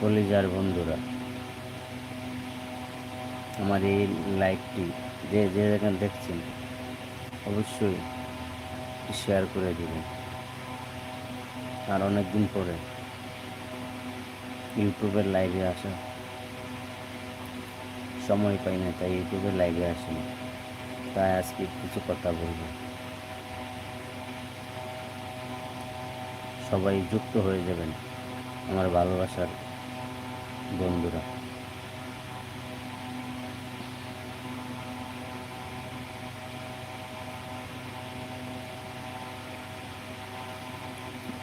কলিজার বন্ধুরা, আমার এই লাইভটি যে যে যেখানে দেখছেন, অবশ্যই শেয়ার করে দেবেন। আর অনেক দিন পরে ইউটিউবের লাইভে আসা সময় পাই না, তাই ইউটিউবের লাইভে আসি তাই আজকে কিছু কথা বলব। সবাই যুক্ত হয়ে যাবেন আমার ভালোবাসার বন্ধুরা।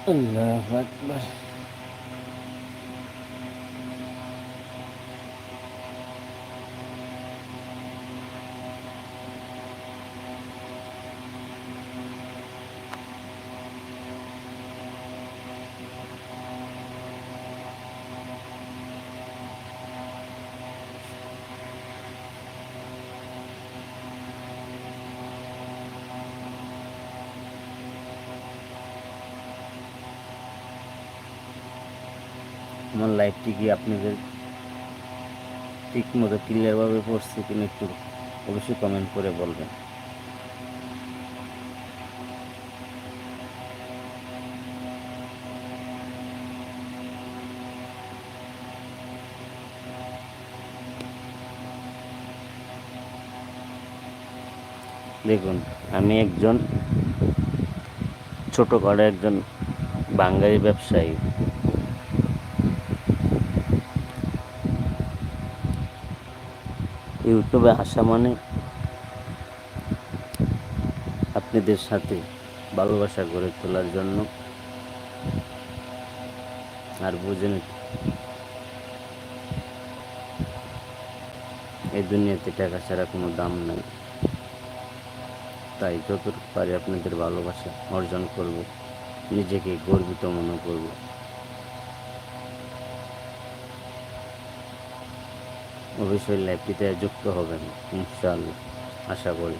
আল্লাহ আকবার। আমার লাইফটি কি আপনাদের ঠিক মতো ক্লিয়ারভাবে পড়ছে কিনা একটু অবশ্যই কমেন্ট করে বলবেন। দেখুন, আমি একজন ছোটোখাটো একজন বাঙালি ব্যবসায়ী। ইউটিউবে আসা মানে আপনাদের সাথে ভালোবাসা গড়ে তোলার জন্য আর বুঝেন এই দুনিয়াতে টাকা ছাড়া কোনো দাম নাই। তাই যতটুকু পারি আপনাদের ভালোবাসা অর্জন করব, নিজেকে গর্বিত মনে করব। অবশ্যই লাইভটিতে যুক্ত হবেন, ইনশাআল্লাহ, আশা করি।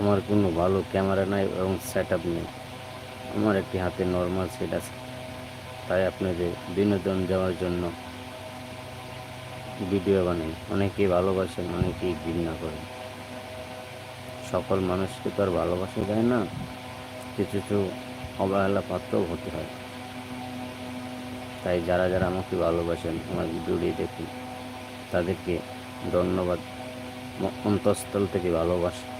আমার কোনো ভালো ক্যামেরা নাই এবং সেট আপ নেই। আমার একটি হাতে নর্মাল সেট আছে। তাই আপনাদের বিনোদন দেওয়ার জন্য ভিডিও বানাই। অনেকেই ভালোবাসেন, অনেকেই ঘৃণা করেন। সকল মানুষকে তো আর ভালোবাসা যায় না, কিছু কিছু অবহেলা পাত্রও হতে হয়। তাই যারা যারা আমাকে ভালোবাসেন, আমার ভিডিওটি দেখুন। তাদেরকে ধন্যবাদ। অন্তঃস্থল থেকে ভালোবাসা।